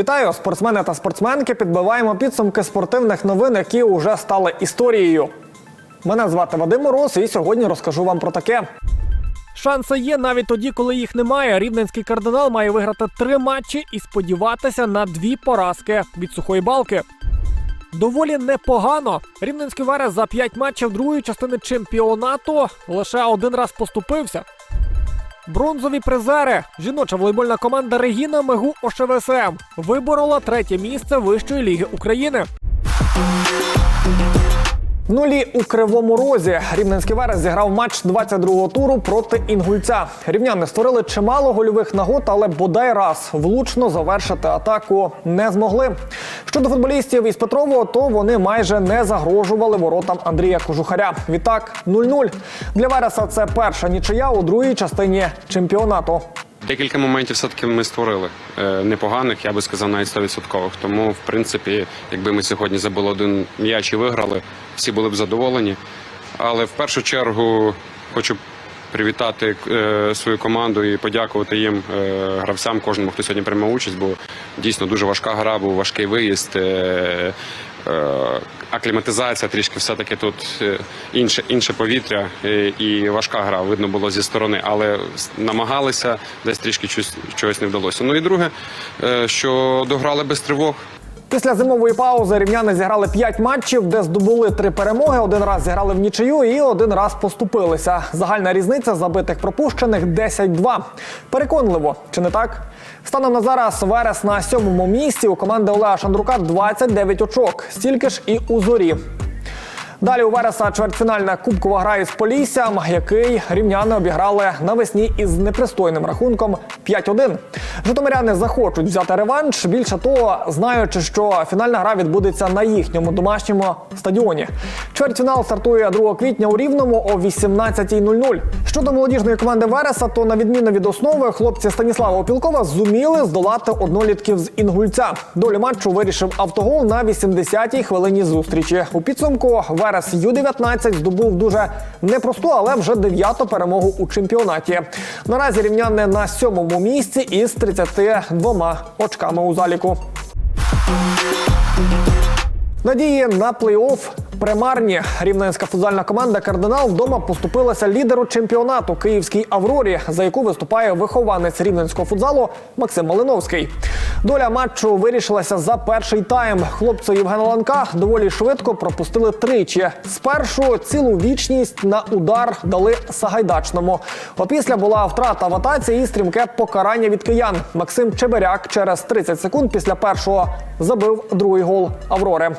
Вітаю, спортсмени та спортсменки. Підбиваємо підсумки спортивних новин, які вже стали історією. Мене звати Вадим Мороз, і сьогодні розкажу вам про таке. Шанси є навіть тоді, коли їх немає. Рівненський кардинал має виграти три матчі і сподіватися на дві поразки від сухої балки. Доволі непогано. Рівненський Верес за п'ять матчів другої частини чемпіонату лише один раз поступився. Бронзові призери. Жіноча волейбольна команда Регіна Мегу ОШВСМ виборола третє місце Вищої ліги України. Нулі у кривому розі. Рівненський Верес зіграв матч 22-го туру проти інгульця. Рівняни створили чимало гольових нагод, але бодай раз влучно завершити атаку не змогли. Щодо футболістів із Петрового, то вони майже не загрожували воротам Андрія Кожухаря. Відтак 0-0. Для Вереса це перша нічия у другій частині чемпіонату. Декілька моментів все-таки ми створили е, непоганих, я би сказав, навіть 100%. Тому, в принципі, якби ми сьогодні забили один м'яч і виграли, всі були б задоволені. Але в першу чергу хочу привітати е, свою команду і подякувати їм, е, гравцям, кожному, хто сьогодні приймав участь, бо дійсно дуже важка гра, був важкий виїзд. Е, Акліматизація трішки все-таки тут е, інше, інше повітря е, і важка гра, видно було зі сторони, але намагалися, десь трішки чогось, не вдалося. Ну і друге, що дограли без тривог. Після зимової паузи рівняни зіграли 5 матчів, де здобули три перемоги. Один раз зіграли в нічию і один раз поступилися. Загальна різниця забитих пропущених 10-2. Переконливо, чи не так? Станом на зараз Верес на сьомому місці у команди Олега Шандрука 29 очок. Стільки ж і у зорі. Далі у Вереса чвертьфінальна кубкова гра із Поліссям, який рівняни обіграли навесні із непристойним рахунком 5-1. Житомиряни захочуть взяти реванш. Більше того, знаючи, що фінальна гра відбудеться на їхньому домашньому стадіоні. Чвертьфінал стартує 2 квітня у Рівному о 18.00. Щодо молодіжної команди Вереса, то на відміну від основи, хлопці Станіслава Опілкова зуміли здолати однолітків з інгульця. Долю матчу вирішив автогол на 80-й хвилині зустрічі. У підсумку Верес Ю-19 здобув дуже непросту, але вже дев'яту перемогу у чемпіонаті. Наразі рівняни на сьомому місці із 32 очками у заліку. Надії на плей-офф примарні. Рівненська футзальна команда Кардинал вдома поступилася лідеру чемпіонату Київській Аврорі, за яку виступає вихованець рівненського футзалу Максим Малиновський. Доля матчу вирішилася за перший тайм. Хлопці Євгена Ланка доволі швидко пропустили тричі. Спершу цілу вічність на удар дали Сагайдачному. Опісля була втрата в атаці і стрімке покарання від киян. Максим Чеберяк через 30 секунд після першого забив другий гол Аврори.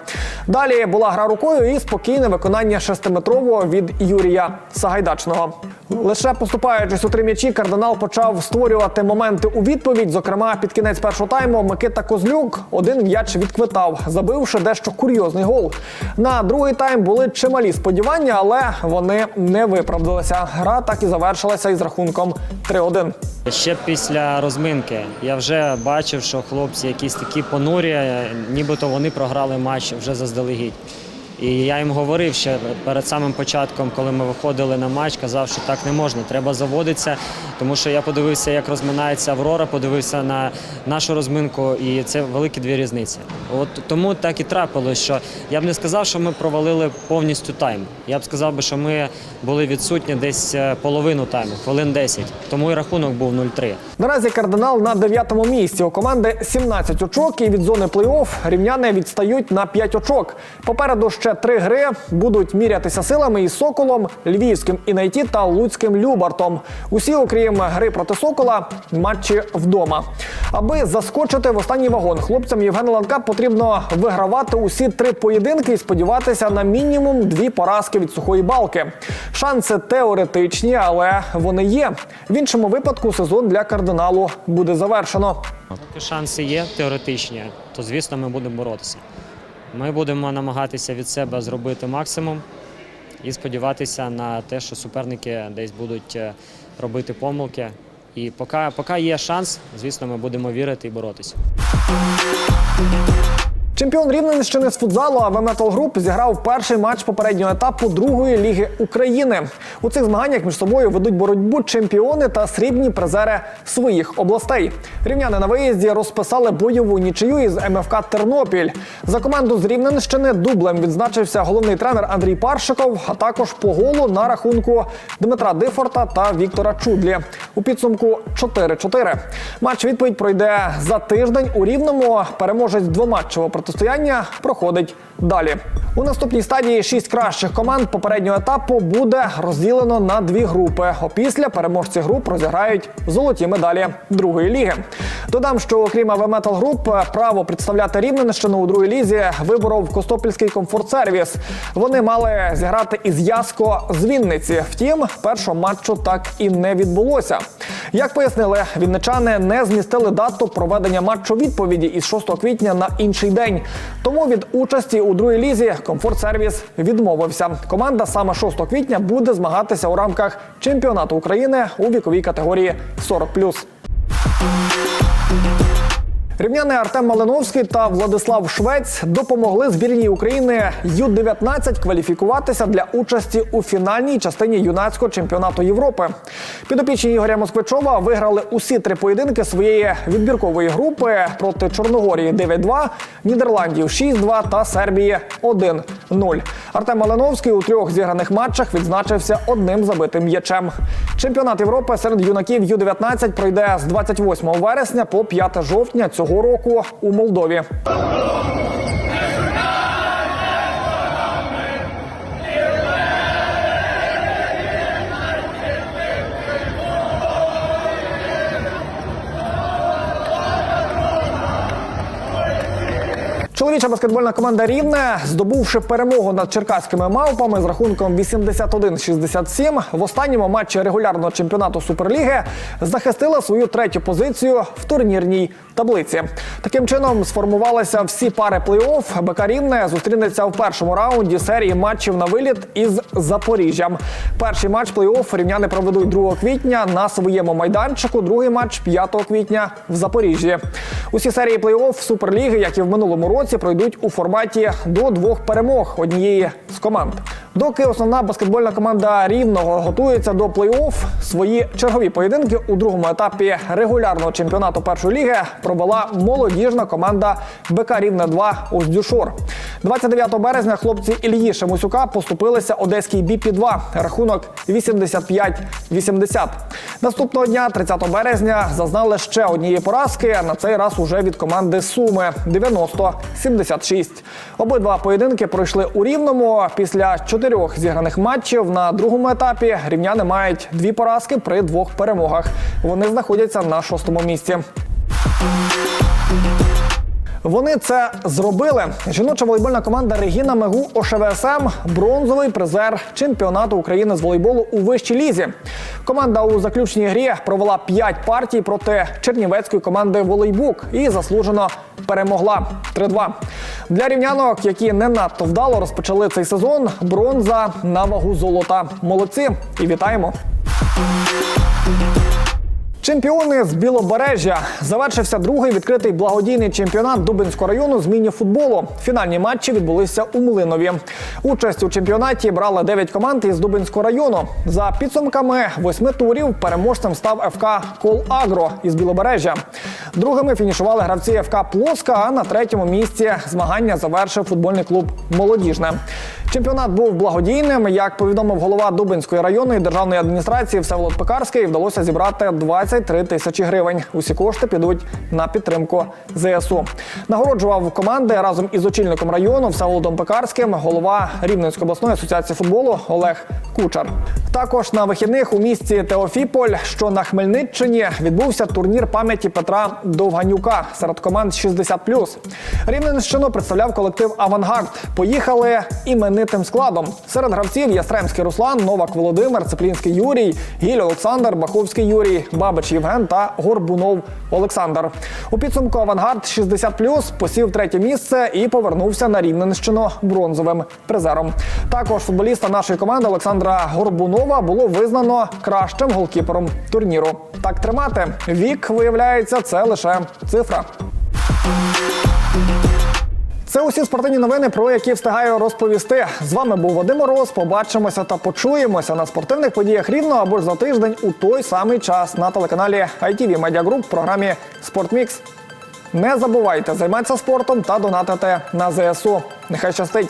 Далі була гра рукою і спокійне виконання шестиметрового від Юрія Сагайдачного. Лише поступаючись у три м'ячі, кардинал почав створювати моменти у відповідь. Зокрема, під кінець першого тайму Микита Козлюк один м'яч відквитав, забивши дещо курйозний гол. На другий тайм були чималі сподівання, але вони не виправдалися. Гра так і завершилася із рахунком 3-1. Ще після розминки я вже бачив, що хлопці якісь такі понурі, нібито вони програли матч вже заздалегідь. І я їм говорив ще перед самим початком, коли ми виходили на матч, казав, що так не можна, треба заводитися. Тому що я подивився, як розминається Аврора, подивився на нашу розминку, і це великі дві різниці. От тому так і трапилось, що я б не сказав, що ми провалили повністю тайм. Я б сказав би, що ми були відсутні десь е, половину тайму, хвилин 10. Тому і рахунок був 0-3. Наразі кардинал на дев'ятому місці. У команди 17 очок і від зони плей-офф рівняни відстають на 5 очок. Попереду ще три гри будуть мірятися силами із Соколом, Львівським Інайті та Луцьким Любартом. Усі, окрім гри проти Сокола, матчі вдома. Аби заскочити в останній вагон, хлопцям Євгена Ланка потрібно вигравати усі три поєдинки і сподіватися на мінімум дві поразки від сухої балки. Шанси теоретичні, але вони є. В іншому випадку сезон для кардиналу буде завершено. Шанси є теоретичні, то звісно ми будемо боротися. Ми будемо намагатися від себе зробити максимум і сподіватися на те, що суперники десь будуть е, робити помилки. І поки, поки є шанс, звісно, ми будемо вірити і боротися. Чемпіон Рівненщини з футзалу АВ Метал Груп зіграв перший матч попереднього етапу другої ліги України. У цих змаганнях між собою ведуть боротьбу чемпіони та срібні призери своїх областей. Рівняни на виїзді розписали бойову нічию із МФК Тернопіль. За команду з Рівненщини дублем відзначився головний тренер Андрій Паршиков, а також по голу на рахунку Дмитра Дифорта та Віктора Чудлі. У підсумку 4-4. Матч відповідь пройде за тиждень у рівному. Переможець двоматчевого протистояння проходить далі. У наступній стадії шість кращих команд попереднього етапу буде розділено на дві групи. Опісля переможці груп розіграють золоті медалі другої ліги. Додам, що окрім Метал Груп, право представляти Рівненщину у другій лізі виборов Костопільський комфорт-сервіс. Вони мали зіграти із Яско з Вінниці. Втім, першого матчу так і не відбулося. Як пояснили, вінничани не змістили дату проведення матчу відповіді із 6 квітня на інший день. Тому від участі у другій лізі комфорт-сервіс відмовився. Команда саме 6 квітня буде змагатися у рамках чемпіонату України у віковій категорії 40+. Рівняни Артем Малиновський та Владислав Швець допомогли збірній України Ю-19 кваліфікуватися для участі у фінальній частині юнацького чемпіонату Європи. Підопічні Ігоря Москвичова виграли усі три поєдинки своєї відбіркової групи проти Чорногорії 9-2, Нідерландів 6-2 та Сербії 1-0. Артем Малиновський у трьох зіграних матчах відзначився одним забитим м'ячем. Чемпіонат Європи серед юнаків Ю-19 пройде з 28 вересня по 5 жовтня цього року у Молдові. Чоловіча баскетбольна команда Рівне, здобувши перемогу над черкаськими мавпами з рахунком 81-67, в останньому матчі регулярного чемпіонату Суперліги захистила свою третю позицію в турнірній таблиці. Таким чином сформувалися всі пари плей-офф. БК Рівне зустрінеться в першому раунді серії матчів на виліт із Запоріжжям. Перший матч плей-офф рівняни проведуть 2 квітня на своєму майданчику. Другий матч 5 квітня в Запоріжжі. Усі серії плей-офф Суперліги, як і в минулому році, пройдуть у форматі до двох перемог однієї з команд. Доки основна баскетбольна команда рівного готується до плей-офф, свої чергові поєдинки у другому етапі регулярного чемпіонату першої ліги провела молодіжна команда БК Рівне 2 Оздюшор. 29 березня хлопці Ільї Шемусюка поступилися одеській біпі 2 рахунок 85-80. Наступного дня, 30 березня, зазнали ще однієї поразки. На цей раз уже від команди Суми 90-76. Обидва поєдинки пройшли у рівному. Після чотирьох зіграних матчів на другому етапі рівняни мають дві поразки при двох перемогах. Вони знаходяться на шостому місці. Вони це зробили. Жіноча волейбольна команда Регіна Мегу ОШВСМ бронзовий призер чемпіонату України з волейболу у вищій лізі. Команда у заключній грі провела 5 партій проти чернівецької команди Волейбук і заслужено перемогла 3-2. Для рівнянок, які не надто вдало розпочали цей сезон, бронза на вагу золота. Молодці і вітаємо! Чемпіони з Білобережжя завершився другий відкритий благодійний чемпіонат Дубинського району з міні-футболу. Фінальні матчі відбулися у Млинові. Участь у чемпіонаті брали 9 команд із Дубинського району. За підсумками восьми турів переможцем став ФК Кол Агро із Білобережжя. Другими фінішували гравці ФК Плоска. А на третьому місці змагання завершив футбольний клуб Молодіжне. Чемпіонат був благодійним. Як повідомив голова Дубинської районної державної адміністрації Всеволод Пекарський, вдалося зібрати 23 тисячі гривень. Усі кошти підуть на підтримку ЗСУ. Нагороджував команди разом із очільником району Всеволодом Пекарським, голова Рівненської обласної асоціації футболу Олег Кучар. Також на вихідних у місті Теофіполь, що на Хмельниччині, відбувся турнір пам'яті Петра Довганюка серед команд 60+. Рівненщину представляв колектив Авангард. Поїхали іменитим складом. Серед гравців Ястремський Руслан, Новак Володимир, Цеплінський Юрій, Гіль Олександр, Баховський Юрій, Бабич Євген та Горбунов Олександр. У підсумку Авангард 60+, посів третє місце і повернувся на Рівненщину бронзовим призером. Також футболіста нашої команди Олександра Горбунова було визнано кращим голкіпером турніру. Так тримати. Вік, виявляється, це лише цифра. Це усі спортивні новини, про які встигаю розповісти. З вами був Вадим Мороз. Побачимося та почуємося на спортивних подіях рівно або ж за тиждень у той самий час на телеканалі ITV Media Group в програмі Спортмікс. Не забувайте займатися спортом та донатити на ЗСУ. Нехай щастить!